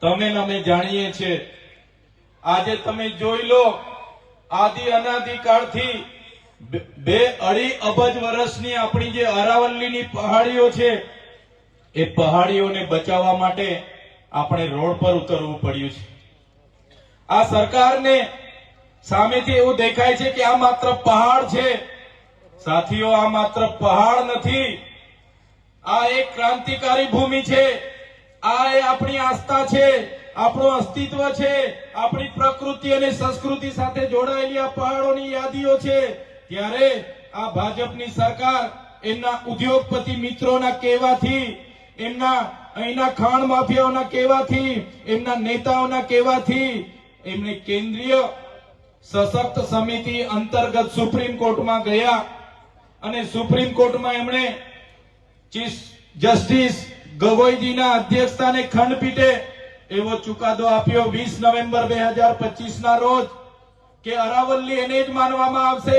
તમે અમે જાણીએ છીએ. આજે તમે જોઈ લો, આદિ અનાદિકાળથી બે- અઢી અબજ વર્ષની આપણી જે અરાવલ્લીની પહાડીઓ છે, એ પહાડીઓને બચાવવા માટે આપણે રોડ પર ઉતરવું પડ્યું છે. આ સરકારને સામેથી એવું દેખાય છે કે આ માત્ર પહાડ છે. સાથીઓ, આ માત્ર પહાડ નથી. આ એક ક્રાંતિકારી ભૂમિ છે. આ આપણી આસ્થા છે, આપણું અસ્તિત્વ છે, આપણી પ્રકૃતિ અને સંસ્કૃતિ સાથે જોડાયેલી આ પહાડોની યાદીઓ છે. ત્યારે આ ભાજપની સરકાર એમના ઉદ્યોગપતિ મિત્રોના કહેવાથી, એમના અહીંના ખાણ માફિયાઓના કહેવાથી, એમના નેતાઓના કહેવાથી, એમને કેન્દ્રીય સશક્ત સમિતિ અંતર્ગત સુપ્રીમ કોર્ટમાં ગયા. અને સુપ્રીમ કોર્ટમાં એમણે ચીફ જસ્ટિસ ગગોઈજીના અધ્યક્ષતાને ખંડપીઠે એવો ચુકાદો આપ્યો વીસ નવેમ્બર બે હજાર પચીસ ના રોજ કે અરાવલ્લી એને જ માનવામાં આવશે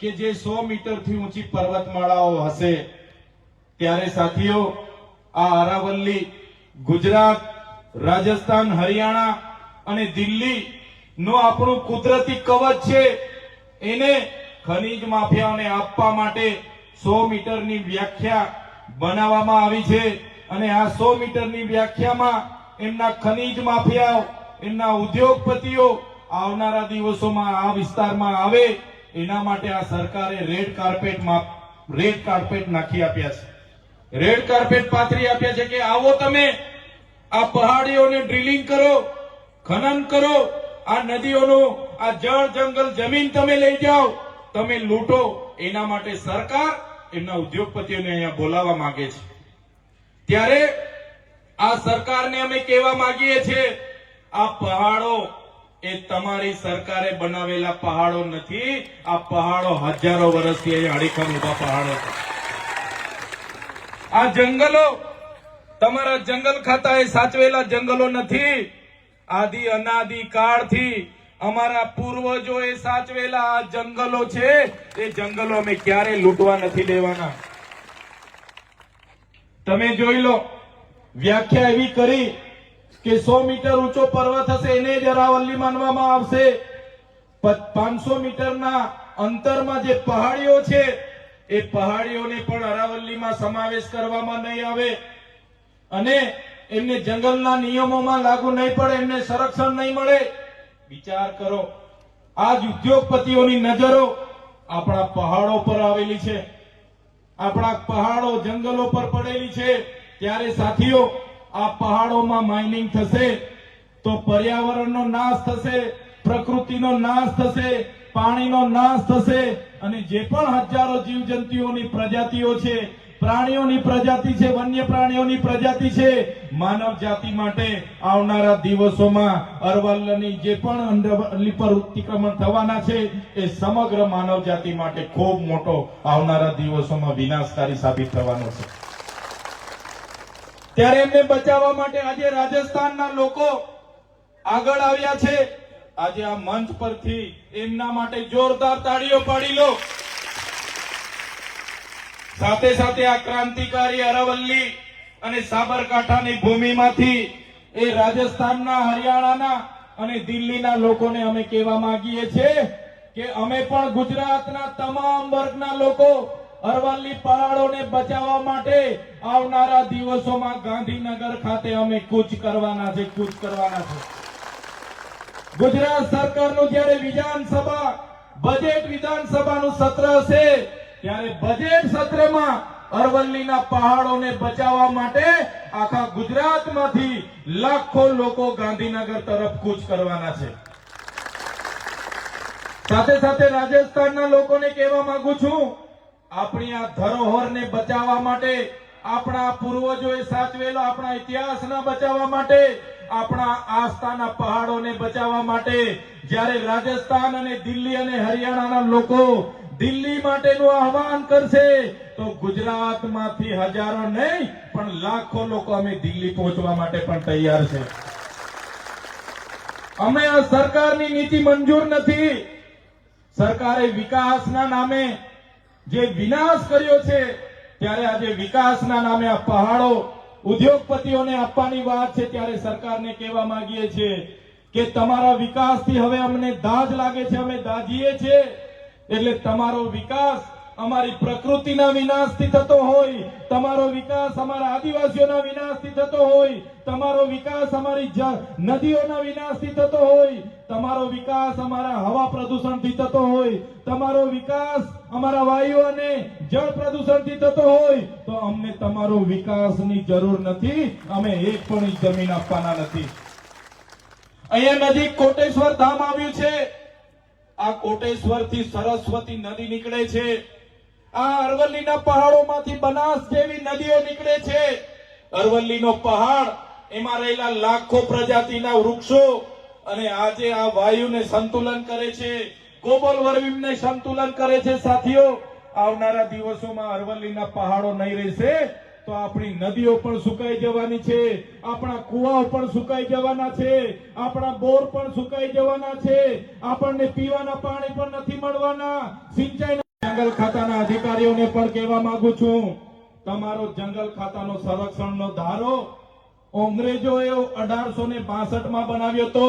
કે જે સો મીટરથી ઊંચી પર્વતમાળાઓ હશે. ત્યારે સાથીઓ, આ અરાવલ્લી, ગુજરાત, રાજસ્થાન, હરિયાણા અને દિલ્હી નો આપણું કુદરતી કવચ છે, એને ખનીજ માફિયાઓને આપવા માટે સો મીટરની વ્યાખ્યા બનાવવામાં આવી છે. અને આ સો મીટરની વ્યાખ્યામાં એમના ખનીજ માફિયાઓ, એમના ઉદ્યોગપતિઓ આવનારા દિવસોમાં આ વિસ્તારમાં આવે, એના માટે આ સરકારે રેડ કાર્પેટમાં રેડ કાર્પેટ નાખી આપ્યા છે. રેડ કાર્પેટ પાથરી આપ્યા છે કે આવો તમે આ પહાડીઓને ડ્રિલિંગ કરો, ખનન કરો, આ નદીઓનું, આ જળ જંગલ જમીન તમે લઈ જાઓ, તમે લૂંટો, એના માટે સરકાર એમના ઉદ્યોગપતિઓને અહીંયા બોલાવવા માંગે છે. ત્યારે આ સરકારને અમે કહેવા માંગીએ છીએ, આ પહાડો એ તમારી સરકારે બનાવેલા પહાડો નથી, આ પહાડો હજારો વર્ષથી અહીંયા અડીખમ ઊભા પહાડો આ જંગલો, તમારા જંગલ ખાતાએ સાચવેલા જંગલો નથી. આદિ અનાદિ કાળથી અમારા પૂર્વજોએ સાચવેલા આ જંગલો છે, એ જંગલો અમે ક્યારે લૂંટવા નથી દેવાના. તમે જોઈ લો, વ્યાખ્યા એવી કરી કે સો મીટર ઊંચો પર્વત હશે, એને જ અરાવલ્લી માનવામાં આવશે. પાંચસો મીટરના અંતરમાં જે પહાડીઓ છે, એ પહાડીઓને પણ અરાવલ્લીમાં સમાવેશ કરવામાં નહીં આવે. અને એમને જંગલના નિયમોમાં લાગુ નહીં પડે, એમને સંરક્ષણ નહીં મળે. વિચાર કરો આ જ ઉદ્યોગપતિઓની નજરો આપણા પહાડો પર આવેલી છે. આપણા પહાડો જંગલો પર પડેલી છે, ત્યારે સાથીઓ, આ પહાડોમાં માઇનિંગ થશે, તો પર્યાવરણનો નાશ થશે, પ્રકૃતિનો નાશ થશે, પાણીનો નાશ થશે, અને જે પણ હજારો જીવજંતુઓની પ્રજાતિઓ છે પ્રાણીઓની પ્રજાતિ છે, વન્ય પ્રાણીઓની પ્રજાતિ છે. માનવ જાતિ માટે આવનારા દિવસોમાં અરવલ્લની જે પણ અરવલ્લી અતિક્રમણ થવાના છે, એ સમગ્ર માનવ જાતિ માટે ખૂબ મોટો આવનારા દિવસોમાં વિનાશકારી સાબિત થવાનો છે. ત્યારે એમને બચાવવા માટે આજે રાજસ્થાનના લોકો આગળ આવ્યા છે. આજે આ મંચ પરથી એમના માટે જોરદાર તાળીઓ પાડી લો. સાથે સાથે આ ક્રાંતિકારી અરવલ્લી અને સાબરકાંઠાની ભૂમિમાંથી એ રાજસ્થાનના, હરિયાણાના અને દિલ્હીના લોકોને અમે કહેવા માંગીએ છીએ કે અમે પણ ગુજરાતના તમામ વર્ગના લોકો અરવલ્લી પહાડોને બચાવવા માટે આવનારા દિવસોમાં ગાંધીનગર ખાતે અમે કૂચ કરવાના છે, કૂચ કરવાના છે. ગુજરાત સરકારનું જ્યારે વિધાનસભા, બજેટ વિધાનસભાનું સત્ર હશે ત્યારે બજેટ સત્રમાં અરવલ્લીના પહાડોને બચાવવા માટે આખા ગુજરાતમાંથી લાખો લોકો ગાંધીનગર તરફ કૂચ કરવાના છે. સાથે સાથે રાજસ્થાનના લોકોને કહેવા માંગુ છું, આપણી આ ધરોહરને બચાવવા માટે, આપણા પૂર્વજોએ સાચવેલો આપણા ઇતિહાસના બચાવવા માટે, આપણા આસ્થાના પહાડોને બચાવવા માટે, જ્યારે રાજસ્થાન અને દિલ્હી અને હરિયાણાના લોકો દિલ્હી માટેનું આહવાન કરશે. તો ગુજરાતમાંથી હજારો નહીં, પણ લાખો લોકો અમે દિલ્હી પહોંચવા માટે પણ તૈયાર છે. અમે આ સરકારની નીતિ મંજૂર નથી. સરકારે વિકાસના નામે જે વિનાશ કર્યો છે, ત્યારે આજે વિકાસના નામે આ પહાડો ઉદ્યોગપતિઓને આપવાની વાત છે, ત્યારે સરકારને કહેવા માંગીએ છીએ કે તમારા વિકાસથી હવે અમને દાજ લાગે છે, અમે દાજીએ છીએ. એટલે તમારો વિકાસ અમારી પ્રકૃતિના વિનાશથી થતો હોય, તમારો વિકાસ અમારા આદિવાસીઓના વિનાશથી થતો હોય, તમારો વિકાસ અમારી નદીઓના વિનાશથી થતો હોય, તમારો વિકાસ અમારા હવા પ્રદૂષણથી થતો હોય, તમારો વિકાસ અમારા વાયુ અને જળ પ્રદૂષણથી થતો હોય, તો અમને તમારો વિકાસની જરૂર નથી, અમે એક પણ જમીન આપવાના નથી. અહીંયા નજીક કોટેશ્વર ધામ આવ્યું છે. આ કોટેશ્વરથી સરસ્વતી નદી નીકળે છે. આ અરવલ્લીના પહાડોમાંથી બનાસ જેવી નદીઓ નીકળે છે. અરવલ્લીનો પહાડ, એમાં રહેલા લાખો પ્રજાતિના વૃક્ષો અને આજે આ વાયુને સંતુલન કરે છે. ગ્લોબલ વોર્મિંગને સંતુલન કરે છે, સાથીઓ. આવનારા દિવસોમાં અરવલ્લીના પહાડો નહીં રહેશે. તો આપણી નદીઓ પણ સુકાઈ જવાની છે, આપણા કુવાઓ પણ સુકાઈ જવાના છે, આપણા બોર પણ સુકાઈ જવાના છે, આપણને પીવાના પાણી પણ નથી મળવાના. સિંચાઈ જંગલ ખાતાના અધિકારીઓને પણ કહેવા માંગુ છું, તમારો જંગલ ખાતાનો સંરક્ષણનો ધારો અંગ્રેજોએ અઢારસો ને માં બનાવ્યો હતો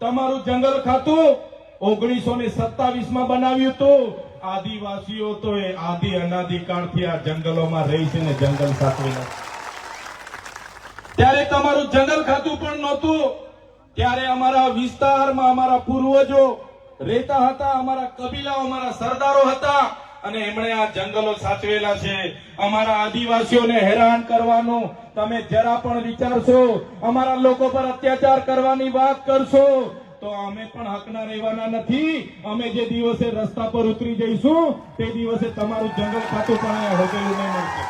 તમારું જંગલ ખાતું ઓગણીસો ને સત્તાવીસમાં બનાવ્યું હતું. આદિવાસીઓ તો એ આદિ અનાદિકાળથી આ જંગલોમાં રહી છે ને જંગલ સાચવેલા ત્યારે તમારું જંગલ ખાતું પણ નહોતું. ત્યારે અમારા વિસ્તારમાં અમારા પૂર્વજો રહેતા હતા, અમારા કબીલા અમારા સરદારો હતા અને એમણે આ જંગલો સાચવેલા છે. અમારા આદિવાસીઓને હેરાન કરવાનું તમે જરા પણ વિચારશો. અમારા લોકો પર અત્યાચાર કરવાની વાત કરશો. તો અમે પણ હકના રહેવાના નથી. અમે જે દિવસે રસ્તા પર ઉતરી જઈશું, તે દિવસે તમારું જંગલ ખાતું પણ હોટેલું નહીં મળશે.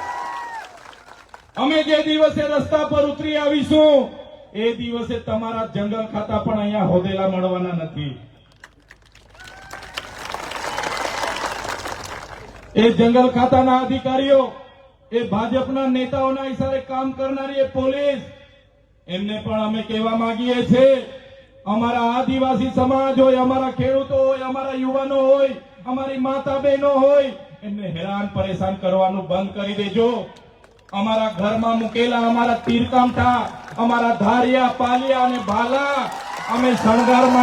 અમે જે દિવસે રસ્તા પર ઉતરી આવીશું, એ દિવસે તમારા જંગલ ખાતા પણ અહીંયા હોદેલા મળવાના નથી. એ જંગલ ખાતાના અધિકારીઓ, એ ભાજપના નેતાઓના હિસાબે કામ કરનારી એ પોલીસ, એમને પણ અમે કહેવા માંગીએ છીએ અમારા આદિવાસી સમાજ હોય, અમારા ખેડૂતો હોય, અમારા યુવાનો હોય, અમારી માતા બહેનો હોય, એમને હેરાન પરેશાન કરવાનું બંધ કરી દેજો. અમારા ઘરમાં મૂકેલા અમારા તીરકામઠા, અમારા ધારિયા, પાલિયા અને ભાલા, અમે શણગારમાં